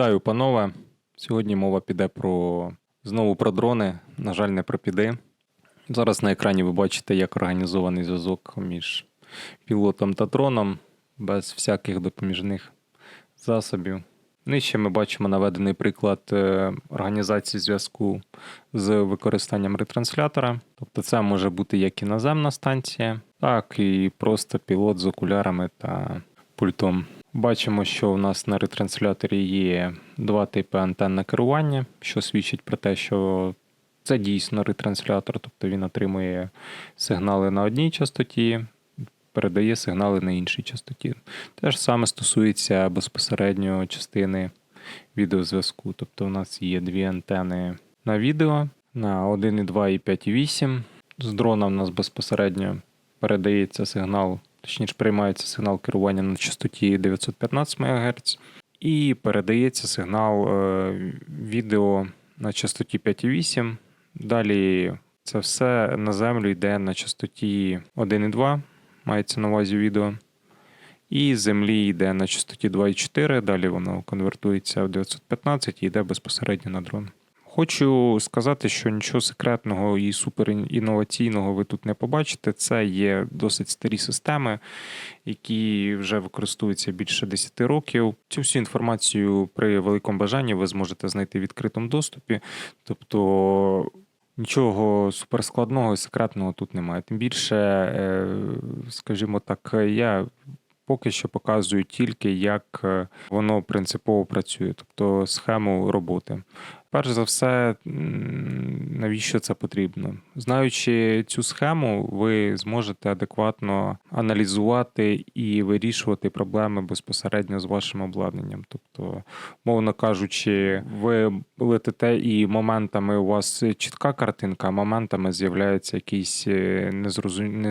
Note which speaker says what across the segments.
Speaker 1: Вітаю, панове. Сьогодні мова піде про знову про дрони. На жаль, не про піди. Зараз на екрані ви бачите, як організований зв'язок між пілотом та дроном без всяких допоміжних засобів. Нижче ми бачимо наведений приклад е, організації зв'язку з використанням ретранслятора. Тобто це може бути як і наземна станція, так і просто пілот з окулярами та пультом. Бачимо, що у нас на ретрансляторі є два типи антенне керування, що свідчить про те, що це дійсно ретранслятор, тобто він отримує сигнали на одній частоті, передає сигнали на іншій частоті. Те ж саме стосується безпосередньо частини відеозв'язку. Тобто у нас є дві антени на відео на 1,2 і 5,8. З дрона в нас безпосередньо передається сигнал, точніше приймається сигнал керування на частоті 915 МГц, і передається сигнал е, відео на частоті 5,8. Далі це все на землю йде на частоті 1,2, мається на увазі відео. І землі йде на частоті 2,4, далі воно конвертується в 915 і йде безпосередньо на дрон. Хочу сказати, що нічого секретного і суперінноваційного ви тут не побачите. Це є досить старі системи, які вже використовуються більше 10 років. Цю всю інформацію при великому бажанні ви зможете знайти в відкритому доступі. Тобто нічого суперскладного і секретного тут немає. Тим більше, е, скажімо так, я поки що показую тільки, як е, воно принципово працює, тобто схему роботи. Перш за все, навіщо це потрібно? Знаючи цю схему, ви зможете адекватно аналізувати і вирішувати проблеми безпосередньо з вашим обладнанням. Тобто, мовно кажучи, ви летите і моментами у вас чітка картинка, а моментами з'являються якісь е,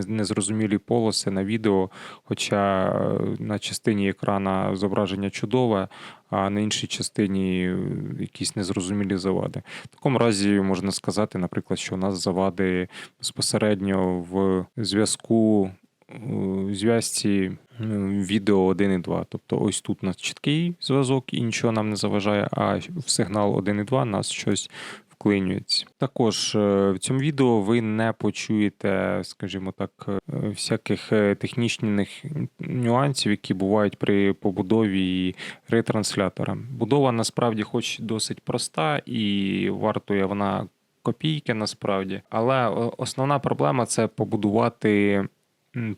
Speaker 1: незрозумілі полоси на відео, хоча е, на частині екрана зображення чудове, а на іншій частині якісь незрозумілі завади. В такому разі можна сказати, наприклад, що у нас завади безпосередньо в зв'язку. Зв'язці відео 1 і 2. Тобто ось тут у нас чіткий зв'язок і нічого нам не заважає, а в сигнал 1 і 2 нас щось вклинюється. Також е, в цьому відео ви не почуєте, скажімо так, е, всяких е, технічних нюансів, які бувають при побудові ретранслятора. Будова насправді, хоч досить проста, і вартує вона копійки насправді, але основна проблема це побудувати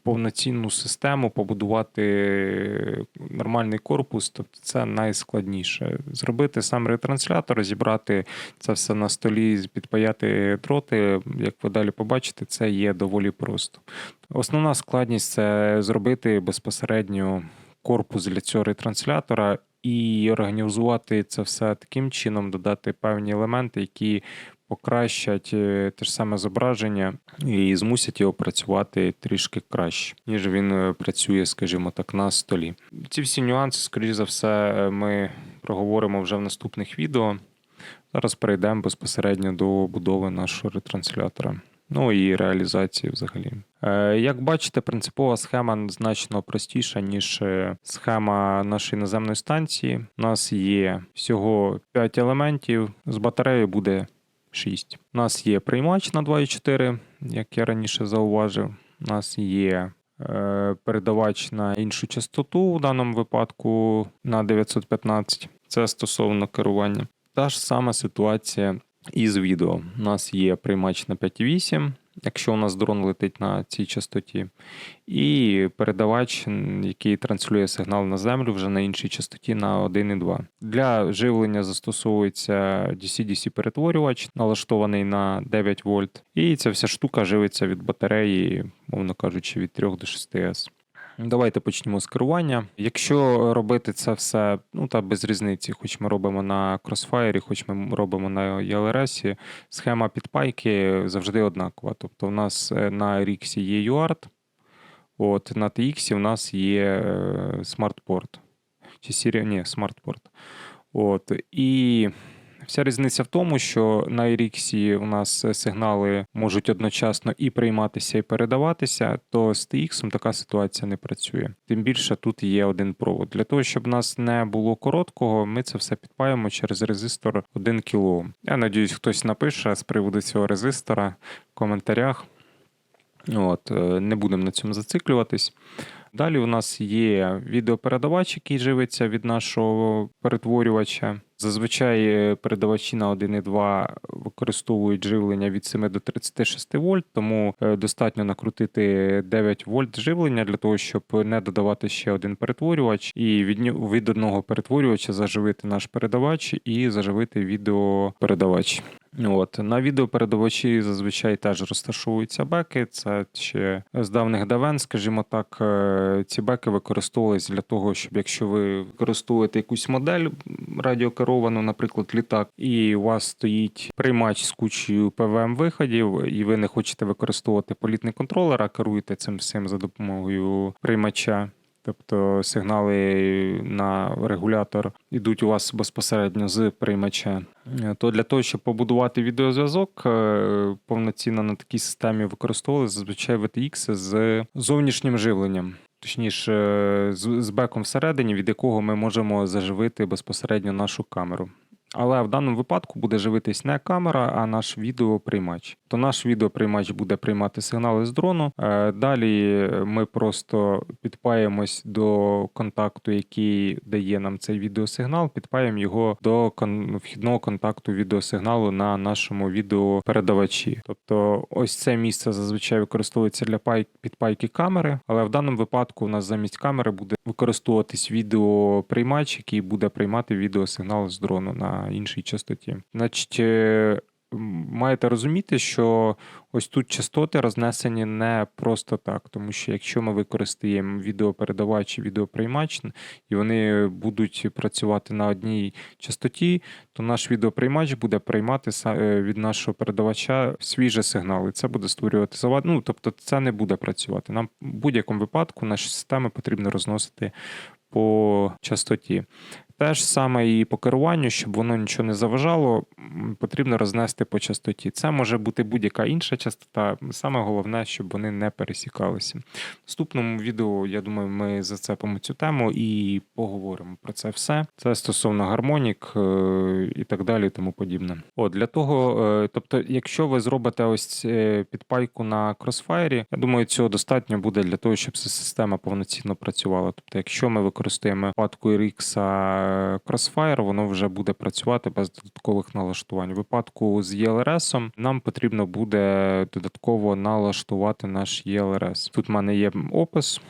Speaker 1: повноцінну систему, побудувати нормальний корпус, тобто це найскладніше. Зробити сам ретранслятор, зібрати це все на столі, підпаяти дроти, як ви далі побачите, це є доволі просто. Основна складність це зробити безпосередньо корпус для цього ретранслятора. І організувати це все таким чином, додати певні елементи, які покращать е, те ж саме зображення і змусять його працювати трішки краще, ніж він е, працює, скажімо так, на столі. Ці всі нюанси, скоріш за все, е, ми проговоримо вже в наступних відео. Зараз перейдемо безпосередньо до будови нашого ретранслятора. Ну і реалізації взагалі. Як бачите, принципова схема значно простіша, ніж схема нашої наземної станції. У нас є всього 5 елементів. З батареєю буде 6. У нас є приймач на 2,4, як я раніше зауважив. У нас є е, передавач на іншу частоту, в даному випадку на 915. Це стосовно керування. Та ж сама ситуація із відео. У нас є приймач на 5,8 якщо у нас дрон летить на цій частоті, і передавач, який транслює сигнал на землю вже на іншій частоті на 1,2. Для живлення застосовується DC-DC перетворювач, налаштований на 9 вольт, і ця вся штука живиться від батареї, мовно кажучи, від 3 до 6 С. Давайте почнемо з керування. Якщо робити це все, ну та без різниці, хоч ми робимо на Crossfire, хоч ми робимо на ELRS, схема підпайки завжди однакова. Тобто у нас е, на RX є UART, от на TX у нас є SmartPort. Чи Siri, ні, SmartPort. От, І Вся різниця в тому, що на RX у нас сигнали можуть одночасно і прийматися, і передаватися, то з TX така ситуація не працює. Тим більше тут є один провод. Для того, щоб у нас не було короткого, ми це все підпаємо через резистор 1 кОм. Я надіюсь, хтось напише з приводу цього резистора в коментарях. От, е, не будемо на цьому зациклюватись. Далі у нас є відеопередавач, який живиться від нашого перетворювача. Зазвичай е, передавачі на 1.2 використовують живлення від 7 до 36 вольт, тому е, достатньо накрутити 9 вольт живлення для того, щоб не додавати ще один перетворювач, і від, від одного перетворювача заживити наш передавач і заживити відеопередавач. От на відеопередавачі зазвичай теж розташовуються беки. Це ще з давних давен, скажімо так, е, ці беки використовувались для того, щоб якщо ви використовуєте якусь модель радіокеровану, наприклад, літак, і у вас стоїть приймач з кучею ПВМ виходів, і ви не хочете використовувати політний контролер, а керуєте цим всім за допомогою приймача. Тобто сигнали на регулятор йдуть у вас безпосередньо з приймача. Е, То для того, щоб побудувати відеозв'язок е, повноцінно на такій системі використовували зазвичай VTX з зовнішнім живленням. Точніше, е, з, з беком всередині, від якого ми можемо заживити безпосередньо нашу камеру. Але в даному випадку буде живитись не камера, а наш відеоприймач. То наш відеоприймач буде приймати сигнали з дрону. Е, Далі ми просто підпаємось до контакту, який дає нам цей відеосигнал, підпаємо його до вхідного контакту відеосигналу на нашому відеопередавачі. Тобто, ось це місце зазвичай використовується для пай- підпайки камери, але в даному випадку у нас замість камери буде використовуватись відеоприймач, який буде приймати відеосигнал з дрону на іншій частоті. Значить, е, маєте розуміти, що ось тут частоти рознесені не просто так, тому що якщо ми використаємо відеопередавач і відеоприймач, і вони будуть працювати на одній частоті, то наш відеоприймач буде приймати е, від нашого передавача свіжі сигнали. Це буде створювати завад. Ну, тобто, це не буде працювати. Нам в будь-якому випадку наші системи потрібно розносити по частоті. Те ж саме і по керуванню, щоб воно нічого не заважало, потрібно рознести по частоті. Це може бути будь-яка інша частота. Саме головне, щоб вони не пересікалися. В наступному відео, я думаю, ми зацепимо цю тему і поговоримо про це все. Це стосовно гармонік е, і так далі, і тому подібне. От для того, е, тобто, якщо ви зробите ось е, підпайку на Crossfire, я думаю, цього достатньо буде для того, щоб система повноцінно працювала. Тобто, якщо ми використаємо випадку RX Crossfire, воно вже буде працювати без додаткових налаштувань. У випадку з ELRS нам потрібно буде додатково налаштувати наш ELRS. Тут в мене є опис.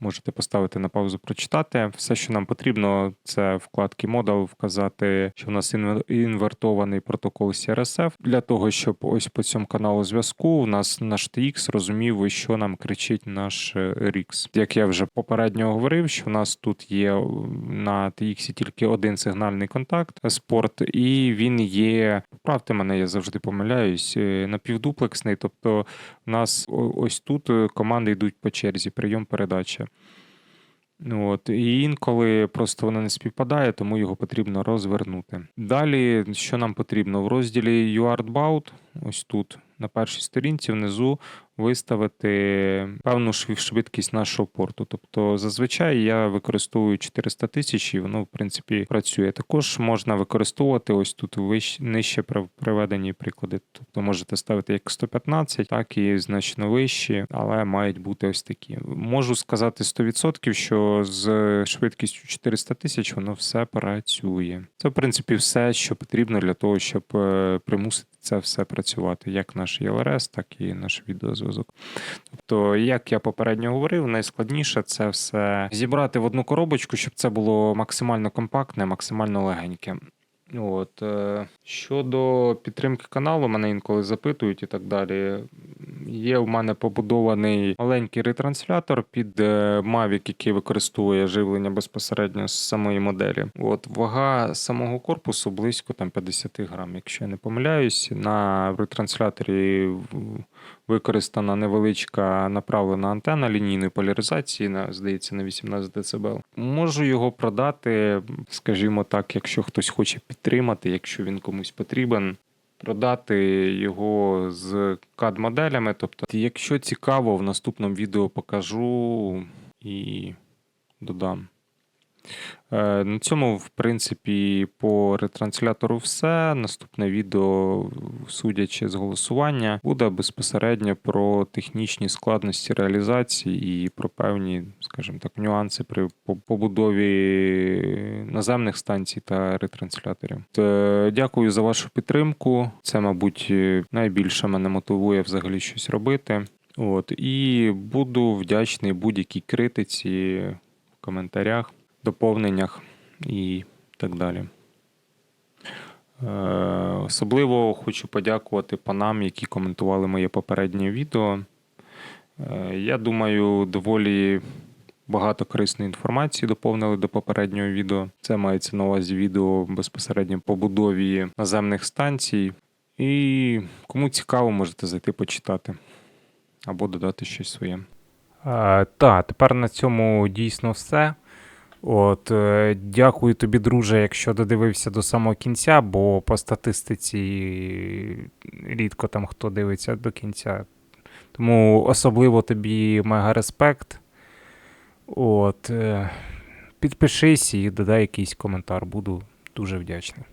Speaker 1: Можете поставити на паузу, прочитати. Все, що нам потрібно, це вкладки Model, вказати, що в нас інвертований протокол CRSF. Для того, щоб ось по цьому каналу зв'язку у нас наш TX розумів, що нам кричить наш е, RX. Як я вже попередньо говорив, що в нас тут є е, на TX тільки один сигнальний контакт спорт, і він є. Поправте мене, я завжди помиляюсь, е, напівдуплексний. Тобто, у нас ось тут е, команди йдуть по черзі, прийом передача. От, і інколи просто воно не співпадає, тому його потрібно розвернути. Далі, що нам потрібно? В розділі UARTBOUT, ось тут, на першій сторінці, внизу виставити певну швидкість нашого порту. Тобто, зазвичай я використовую 400 тисяч, і воно, в принципі, працює. Також можна використовувати ось тут вище, нижче при- приведені приклади. Тобто можете ставити як 115, так і значно вищі, але мають бути ось такі. Можу сказати 100%, що з швидкістю 400 тисяч воно все працює. Це, в принципі, все, що потрібно для того, щоб е, примусити це все працювати, як наш ЄЛРС, так і наш відеозв'язок. Тобто, як я попередньо говорив, найскладніше це все зібрати в одну коробочку, щоб це було максимально компактне, максимально легеньке. От, е, щодо підтримки каналу, мене інколи запитують і так далі. Є в мене побудований маленький ретранслятор під е, Mavic, який використовує живлення безпосередньо з самої моделі. От вага самого корпусу близько там 50 грам, якщо я не помиляюсь. На ретрансляторі використана невеличка направлена антенна лінійної поляризації, на, здається, на 18 дБ. Можу його продати, скажімо так, якщо хтось хоче підтримати, якщо він комусь потрібен. Продати його з CAD-моделями. Тобто, якщо цікаво, в наступному відео покажу і додам. Е, На цьому, в принципі, по ретранслятору все. Наступне відео, судячи з голосування, буде безпосередньо про технічні складності реалізації і про певні, скажімо так, нюанси при побудові наземних станцій та ретрансляторів. Е, Дякую за вашу підтримку. Це, мабуть, найбільше мене мотивує взагалі щось робити. От, і буду вдячний будь-якій критиці в коментарях доповненнях і так далі. Е, Особливо хочу подякувати панам, які коментували моє попереднє відео. Е, Я думаю, доволі багато корисної інформації доповнили до попереднього відео. Це мається на увазі відео безпосередньо по будові наземних станцій. І кому цікаво, можете зайти почитати або додати щось своє. Так, тепер на цьому дійсно все. От, е, дякую тобі, друже, якщо додивився до самого кінця, бо по статистиці рідко там хто дивиться до кінця. Тому особливо тобі мега респект. От, е, підпишись і додай якийсь коментар, буду дуже вдячний.